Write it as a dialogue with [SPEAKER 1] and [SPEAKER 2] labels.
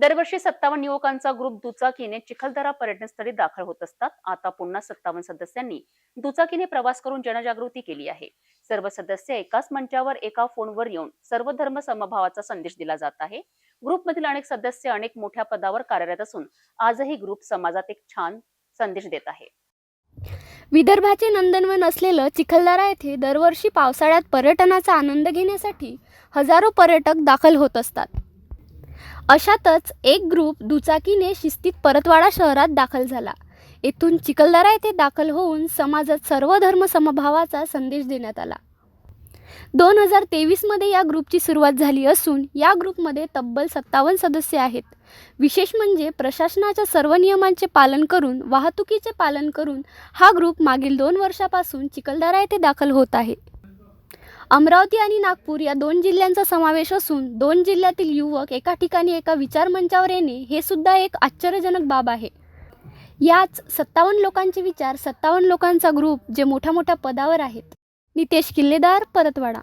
[SPEAKER 1] दरवर्षी सत्तावन्न युवकांचा ग्रुप दुचाकीने चिखलदरा पर्यटनस्थळी दाखल होत असतात. आता पुन्हा सत्तावन्न सदस्यांनी दुचाकीने प्रवास करून जनजागृती केली आहे. सर्व सदस्य एकाच मंचावर एका फोनवर येऊन सर्व धर्म समभावाचा संदेश दिला जात आहे. ग्रुपमधील अनेक सदस्य अनेक मोठ्या पदावर कार्यरत असून आजही ग्रुप समाजात एक छान संदेश देत आहे.
[SPEAKER 2] विदर्भाचे नंदनवन असलेलं चिखलदरा येथे दरवर्षी पावसाळ्यात पर्यटनाचा आनंद घेण्यासाठी हजारो पर्यटक दाखल होत असतात. अशातच एक ग्रुप दुचाकीने शिस्तीत परतवाडा शहरात दाखल झाला. येथून चिखलदरा येथे दाखल होऊन समाजात सर्व धर्म समभावाचा संदेश देण्यात आला. दोन हजार तेवीसमध्ये या ग्रुपची सुरुवात झाली असून या ग्रुपमध्ये तब्बल सत्तावन्न सदस्य आहेत. विशेष म्हणजे प्रशासनाच्या सर्व नियमांचे पालन करून वाहतुकीचे पालन करून हा ग्रुप मागील दोन वर्षापासून चिखलदरा येथे दाखल होत आहे. अमरावती आणि नागपूर या दोन जिल्ह्यांचा समावेश असून दोन जिल्ह्यातील युवक एका ठिकाणी एका विचारमंचावर येणे हे सुद्धा एक आश्चर्यजनक बाब आहे. याच सत्तावन्न लोकांचे विचार सत्तावन्न लोकांचा ग्रुप जे मोठ्या मोठ्या पदावर आहेत. नितेश किल्लेदार परतवाडा.